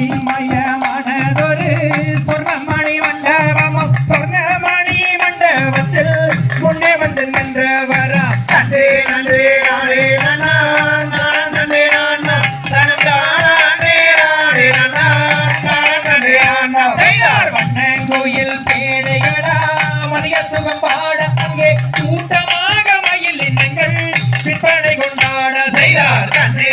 அதிமய மனதொரு சொர்ணமணி மண்டபமும் சொர்ணமணி மண்டபத்தில் முன்னே வந்து நின்றவரா? நன்றே நன்றே நாளே நன்னா நன்றே நான்னா நன்றே நாளே நன்னா. நன்றே நான்னா செய்தார் வண்ணன் கோயில் பேரையடா மதிய சுகம் பாட அங்கே கூட்டமாக மயில் இனங்கள் விற்பனை கொண்டாட செய்தார். நன்றே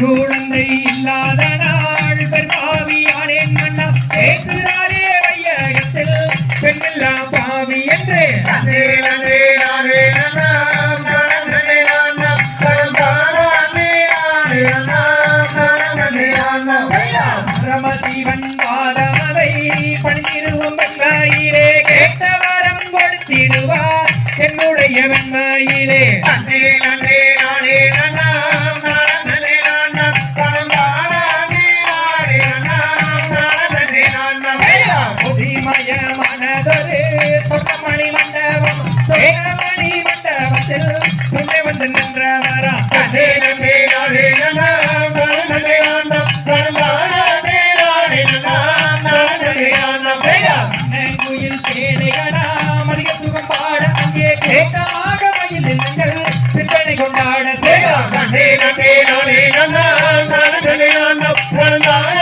யோழந்தை இல்லாத நாள் பாவியானேன் மன்னா. சேர்க்கிறாரே வையகத்தில் பெண்ணெல்லாம் பாவி என்று. அதே அதே அதே பரமசிவன் பாதமதை பணித்திருவும் வெண்மையிலே. கேட்ட வரம் கொடுத்திடுவார் என்னுடைய வெண்மையிலே. அன்றே நன்றே நானே நன்னா. மனதரே சொந்தமணி மண்டபம் சொந்தமணி மண்டபத்தில் முன்னே வந்து நின்றவரா நே நே நே நே கொண்டாட சேரா நே நே நே நே நே நே நே நே நே